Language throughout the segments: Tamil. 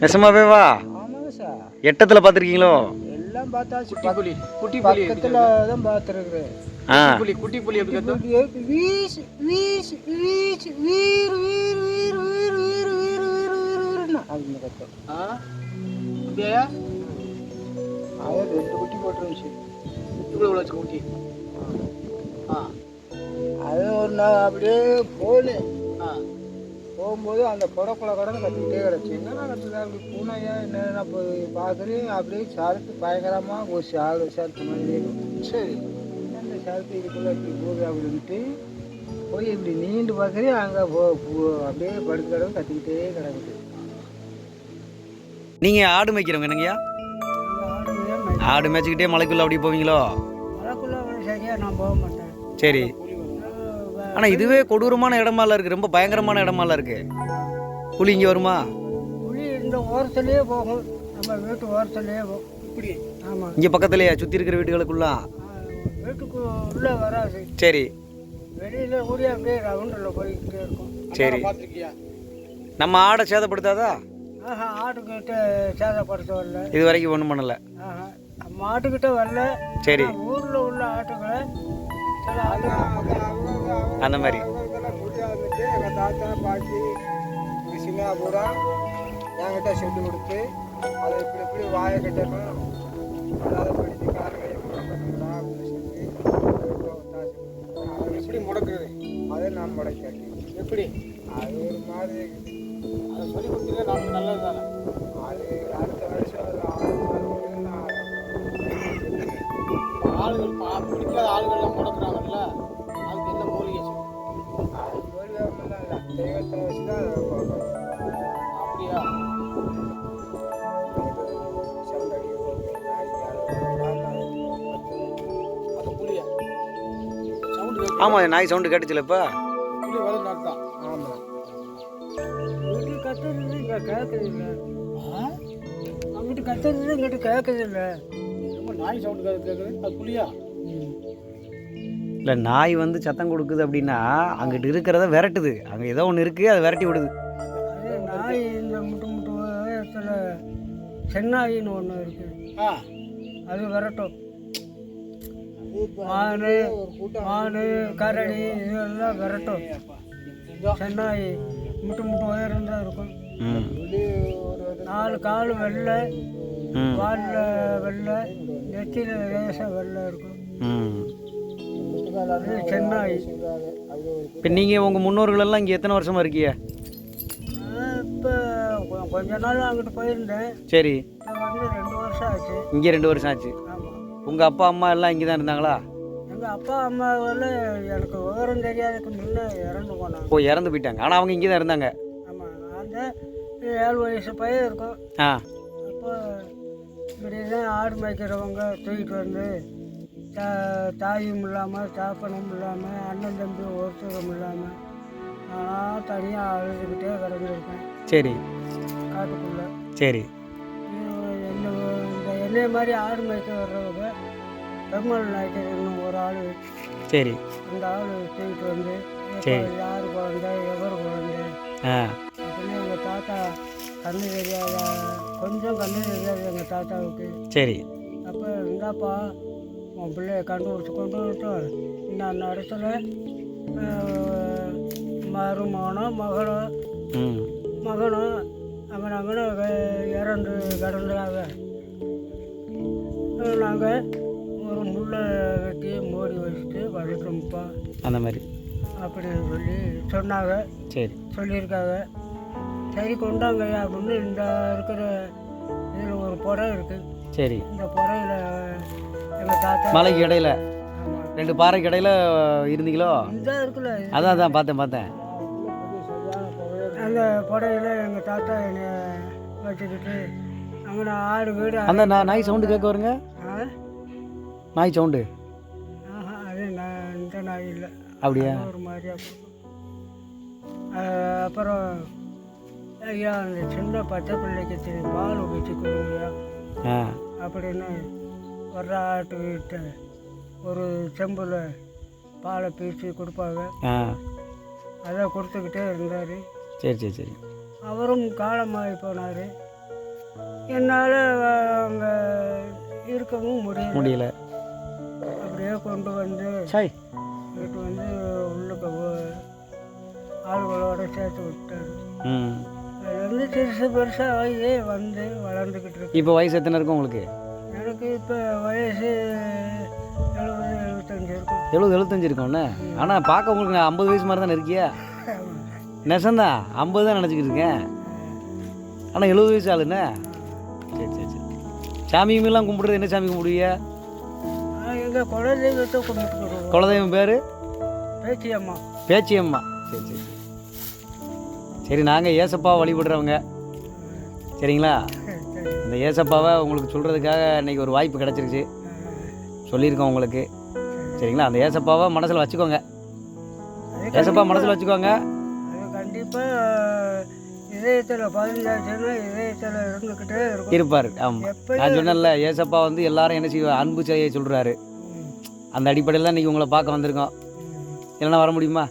நெசமாவே வா. ஆமாங்க சார் எட்டத்தில் பார்த்துருக்கீங்களோ எல்லாம் பார்த்தாச்சு. குட்டி புலி குட்டி புலி பக்கத்தில் தான் பார்த்துருக்குறேன். புலி குட்டி புலி எப்படி கத்தும் வீசு வீசு வீசு வீர் வீர் வீர் வீர் வீர் வீர் வீர் வீர் வீர்னா அப்படின்னு கத்தோம் ஆ? அப்படியா? அது ரெண்டு குட்டி போட்டுருந்துச்சு இவ்வளோ இவ்வளோ வச்சு குட்டி. ஆ. ஒரு நாள் அப்படியே போனேன் போகும்போது அந்த கொலை கடன் கத்திக்கிட்டே கிடச்சி என்னடா கத்துதா அப்படி பூனையா? என்ன போய் பார்க்குறேன் அப்படியே சரத்து பயங்கரமாக ஒரு சால் சரத்து மாதிரி. சரி அந்த சரத்து இதுக்குள்ள இப்படி போகுது? அப்படின்ட்டு போய் இப்படி நீண்டு பார்க்குறேன் அங்கே போ அப்படியே படுத்து கிடக்கு கத்திக்கிட்டே கிடக்குது. நீங்கள் ஆடு மேய்க்கிறவங்க என்னங்கய்யா? ஆடு மேய்ச்சிக்கிட்டே மலைக்குள்ளே அப்படி போவீங்களோ? மழைக்குள்ளே சரியாக நான் போக மாட்டேன். சரி. ஆனால் இதுவே கொடூரமான இடமால இருக்கு ரொம்ப பயங்கரமான இடமால இருக்கு. புலி இங்கே வருமா? புளி இந்த ஓரத்துலேயே போகும். நம்ம வீட்டு ஓரத்துலேயே போகும் இப்படி. ஆமாம் இங்கே பக்கத்துலையா? சுற்றி இருக்கிற வீடுகளுக்குள்ள வீட்டுக்கு உள்ளே வராது. சரி. வெளியில் ஓடி அப்படியே ரவுண்டில் போய்கிட்டே இருக்கும். சரி. பார்த்துருக்கியா? நம்ம ஆடை சேதப்படுத்தாதா? ஆஹா ஆட்டுக்கிட்ட சேதப்படுத்த வரல. இது வரைக்கும் ஒன்றும் பண்ணலை. ஆஹா மாட்டுக்கிட்ட வரல. சரி. ஊர்ல உள்ள ஆட்டுகள் அந்த மாதிரி. எங்கள் தாத்தா பாட்டி சின்ன பூரா என்கிட்ட சொல்லி கொடுத்து அதை இப்படி இப்படி வாயை கட்டணும் அதை பிடிச்சி காரணம் எப்படி? முடக்குறது அதை நான் முடைக்கேன் எப்படி அது ஒரு மாதிரி. அதை சொல்லி கொடுத்தீங்கன்னா நமக்கு நல்லது தானே அது அடுத்த வருஷம் வச்சு தான் அப்படியா ஆமாம் நாய் சவுண்டு கேட்டுச்சுல இப்போ? புலி வளர் தான் ஆமாம் வீட்டில் கத்துறது இங்கே கேட்குது இல்லை அங்கிட்டு கத்துறது இங்கிட்டு கேட்குது இல்லை ரொம்ப நாய் சவுண்டு கேட்குறது அது புலியா இல்லை நாய் வந்து சத்தம் கொடுக்குது அப்படின்னா அங்கிட்டு இருக்கிறத விரட்டுது. அங்கே ஏதோ ஒன்று இருக்குது அதை விரட்டி விடுது. அது நாய் இந்த முட்டு முட்டு சென்னாயின்னு ஒன்று இருக்குது ஆ. அது விரட்டும். மானு மானு கரடி இதெல்லாம் விரட்டும். சென்னாய் முட்டு முட்டு உயரம் தான் இருக்கும் நாலு கால் வெள்ளை வாலில் வெள்ளை நெத்தியில் லேசாக வெள்ளை இருக்கும். சென்னாய் இப்போ நீங்கள் உங்கள் முன்னோர்கள் எல்லாம் இங்கே எத்தனை வருஷமா இருக்கீங்க? இப்போ கொஞ்ச நாள் அங்கிட்டு போயிருந்தேன். சரி. வந்து ரெண்டு வருஷம் ஆச்சு. இங்கே ரெண்டு வருஷம் ஆச்சு. உங்கள் அப்பா அம்மா எல்லாம் இங்கே தான் இருந்தாங்களா? எங்கள் அப்பா அம்மா வந்து எனக்கு விவரம் தெரியாததுக்கு முன்னே இறந்து போனாங்க. ஓ இறந்து போயிட்டாங்க. ஆனால் அவங்க இங்கே தான் இருந்தாங்க. ஆமாம் நான் தான் ஏழு வயசு பையன் இருக்கும். ஆ. அப்போ இப்படி தான் ஆடு மேய்க்கிறவங்க தூக்கிட்டு வந்து தா தாயும் இல்லாமல் தாப்பனும் இல்லாமல் அண்ணன் தம்பி ஒருத்தரும் இல்லாமல் நான் தனியாக அழுதுகிட்டே கிடந்திருக்கேன் சரி. காட்டுக்குள்ளே. சரி. என்ன இந்த என்னைய மாதிரி ஆடு மேய்க்க வர்றவங்க பெருமாள் இன்னும் ஒரு ஆள் சரி. அந்த ஆள் தூக்கிட்டு வந்து யார் குழந்தை? எவர் குழந்தை? அப்படின்னு எங்கள் தாத்தா கண்ணு தெரியாத கொஞ்சம் கண்ணு தெரியாது எங்கள் தாத்தாவுக்கு. சரி. அப்போ இருந்தாப்பா உன் பிள்ளைய கண்டுபிடிச்சி கொண்டு விட்டோம் இந்த இடத்துல ஆஹ், மருமகனோ மகளோ ம். மகனோ அவன் அங்கே இறந்து கிடந்தாங்க. நாங்கள் ஒரு முள்ளை வெட்டி மூடி வச்சுட்டு வளர்க்கணும்ப்பா அந்த மாதிரி. அப்படின்னு சொல்லி சொன்னாங்க. சரி. சொல்லியிருக்காங்க. சரி கொண்டாங்கய்யா அப்படின்னு இந்த இருக்கிற இதில் ஒரு புடை இருக்குது சரி. இந்த தாத்தா மலைக்கு இடையில. ரெண்டு பாறைக்கு இடையில இருந்தீங்களோ. அதான் அதான் பார்த்தேன் பார்த்தேன். அந்த புடையில எங்கள் தாத்தா என்னை வச்சுக்கிட்டு அங்கே ஆடு வீடு அந்த நா- நாய் சவுண்டு கேட்க வருங்க. நாய் சவுண்டு. ஆஹா, அது நான் இந்த நாய் இல்லை. அப்படியா? ஒரு மாதிரியா அப்புறம் ஐயா அந்த சின்ன பச்சை பிள்ளைக்கு பால் ஊற்றி கொடுங்கய்யா. ஆ. அப்படின்னு வர்ற ஆட்டுக்கிட்ட ஒரு செம்பில் பாலை பீச்சு கொடுப்பாங்க. அதை கொடுத்துக்கிட்டே இருந்தார். சரி சரி சரி. அவரும் காலமாகி போனார். என்னால் அங்கே இருக்கவும் முடியல. முடியல. அப்படியே கொண்டு வந்து வீட்டு வந்து உள்ளுக்க ஆளுகளோட சேர்த்து விட்டாரு. அதுலேருந்து சிறுசு பெருசாக ஆகியே வந்து வளர்ந்துக்கிட்டு இருக்கு? இப்போ வயசு எத்தனை இருக்கும் உங்களுக்கு? எனக்கு இப்போ வயசு எழுபது எழுபத்தஞ்சு இருக்கும். எழுபது எழுபத்தஞ்சு இருக்கும்ல ஆனால் பார்க்க உங்களுக்கு நான் ஐம்பது வயசு மாதிரி தானே இருக்கியா? நெசந்தான் ஐம்பது தான் நினச்சிக்கிட்டு இருக்கேன். ஆனால் எழுபது வயசு ஆளுண்ணே சரி சரி சரி. சாமி கும்பிலாம் கும்பிடுறது என்ன சாமி கும்பிடுவீங்க? எங்கள் குலதெய்வத்தை கும்பிட்டுக்கிறோம் குலதெய்வம் பேர்? பேச்சி அம்மா பேச்சி அம்மா சரி சரி சரி. சரி நாங்கள் ஏசப்பா வழிபடுறவங்க. சரிங்களா? சரி இந்த ஏசப்பாவை உங்களுக்கு சொல்கிறதுக்காக இன்னைக்கு ஒரு வாய்ப்பு கிடச்சிருச்சு. சொல்லியிருக்கோம் உங்களுக்கு. சரிங்களா? அந்த ஏசப்பாவை மனசில் வச்சுக்கோங்க. ஏசப்பா மனசில் வச்சுக்கோங்க. கண்டிப்பாக இதயத்தில் பதினஞ்சாச்சுன்னா இதயத்தில் இருந்துக்கிட்டே இருக்கும். இருப்பார். ஆமாம் நான் சொன்னேன்ல ஏசப்பா வந்து எல்லாரும் என்ன செய்வா அன்பு செய்ய சொல்கிறாரு அந்த அடிப்படையில் இன்றைக்கி உங்களை பார்க்க வந்திருக்கோம். இல்லைன்னா வர முடியுமா?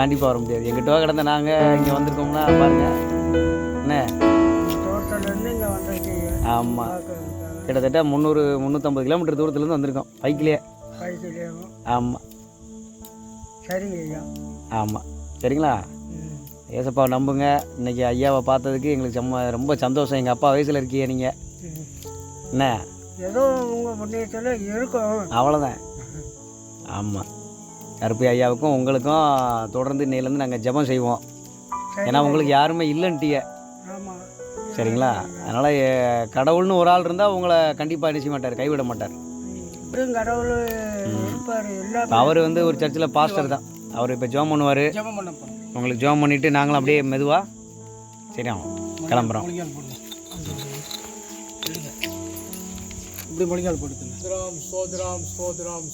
கண்டிப்பாக வர முடியாது. எங்கிட்ட கிடந்த நாங்கள் இங்கே வந்திருக்கோம்னா பாருங்க. என்ன? ஆமாம் கிட்டத்தட்ட முந்நூறு முந்நூற்றம்பது கிலோமீட்டர் தூரத்துலேருந்து வந்திருக்கோம். பைக்லேயே பைக்கிலேயும் ஆமாம் சரிங்க ஐயா ஆமாம் சரிங்களா? ம். ஏசப்பாவை நம்புங்க. இன்னைக்கு ஐயாவை பார்த்ததுக்கு எங்களுக்கு செம்ம ரொம்ப சந்தோஷம். எங்கள் அப்பா வயசில் இருக்கீங்க நீங்கள். என்ன? ஏதோ உங்கள் புண்ணியத்தில் இருக்கும். அவ்வளோதான் ஆமாம் கருப்பு ஐயாவுக்கும் உங்களுக்கும் தொடர்ந்து இன்னையிலேருந்து நாங்கள் ஜெபம் செய்வோம். ஏன்னா உங்களுக்கு யாருமே இல்லைன்ட்டிய சரிங்களா? அதனால் கடவுள்னு ஒரு ஆள் இருந்தால் உங்களை கண்டிப்பாக செய்ய மாட்டார் கைவிட மாட்டார். அவர் வந்து ஒரு சர்ச்சில் பாஸ்டர் தான். அவர் இப்போ ஜோம் பண்ணுவார். உங்களுக்கு ஜோம் பண்ணிவிட்டு நாங்களும் அப்படியே மெதுவாக கிளம்புறோம். இப்படி மொழிகால் போடுத்துங்க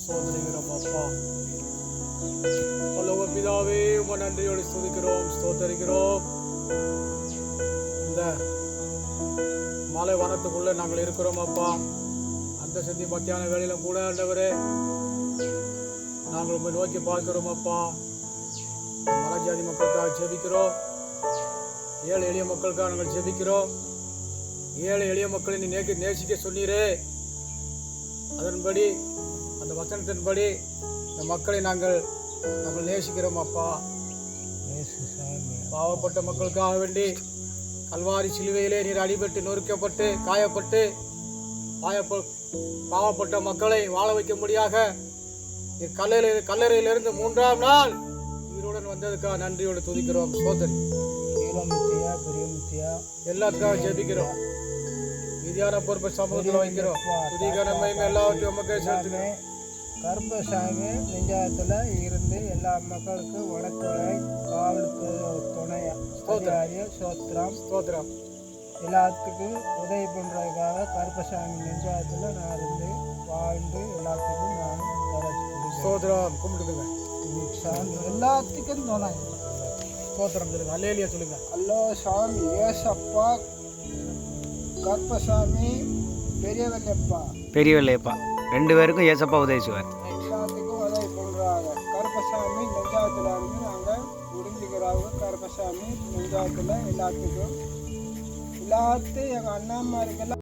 ஸ்தோத்ரிகிறோம் அப்பா. பல்லவ பிதாவே உம நன்றியோடு இந்த மாலை வனத்துக்குள்ள நாங்கள் இருக்கிறோம் அப்பா. அந்த சந்தி மத்தியான வேளையில கூட ஆண்டவரே நாங்கள் உண்மை நோக்கி பார்க்கிறோம் அப்பா. மலைஜாதி மக்களுக்காக ஜெபிக்கிறோம். ஏழை எளிய மக்களுக்காக நாங்கள் ஜெபிக்கிறோம். ஏழை எளிய மக்களை நீ நேக்கு நேசிக்க சொன்னீரே. அதன்படி அந்த வசனத்தின்படி இந்த மக்களை நாங்கள் நாங்கள் நேசிக்கிறோம் அப்பா. பாவப்பட்ட மக்களுக்காக வேண்டி கல்வாரி சிலுவையிலே நீர் அடிபட்டு நொறுக்கப்பட்டு காயப்பட்டு பாவப்பட்ட மக்களை வாழ வைக்க முடியாக. நீர் கல்லறையில் கல்லறையிலிருந்து மூன்றாம் நாள் உயிருடன் வந்ததுக்காக நன்றியோடு துதிக்கிறோம். சோதரி. எல்லாத்துக்காக ஜெபிக்கிறோம். மீதியான பொறுப்பை சமூகத்தில் வைக்கிறோம். துதிகரமையும் எல்லாவற்றையும் உமக்கே சேர்த்துக்கிறோம் கருப்பசாமி நெஞ்சாயத்தில் இருந்து எல்லா மக்களுக்கும் வடத்துணை காவல் துணை அதிகாரி சோத்திரம் ஸ்தோத்திரம் எல்லாத்துக்கும் உதவி பண்ணுறதுக்காக கருப்பசாமி நெஞ்சாயத்தில் நான் இருந்து வாழ்ந்து எல்லாத்துக்கும் நான் வளர்ச்சி ஸ்தோத்திரம் கும்பிட்டுங்க சாமி எல்லாத்துக்கும் துணை. ஸ்தோத்திரம் சொல்லுங்க. அல்லேலியா சொல்லுங்க. அல்லோ சாமி ஏசப்பா கருப்பசாமி பெரியவல்லப்பா. பெரிய வெள்ளையப்பா ரெண்டு பேருக்கும் ஏசப்பா உதவி செய்வார் எல்லாத்துக்கும் உதவி பண்ணுறாங்க கருப்பசாமி நெஞ்சாயத்தில் இருந்து நாங்கள் புரிஞ்சுக்கிறாங்க கருப்பசாமி நெஞ்சாயத்தில் எல்லாத்துக்கும். எல்லாத்தையும் எங்கள் அண்ணாமாருக்கெல்லாம்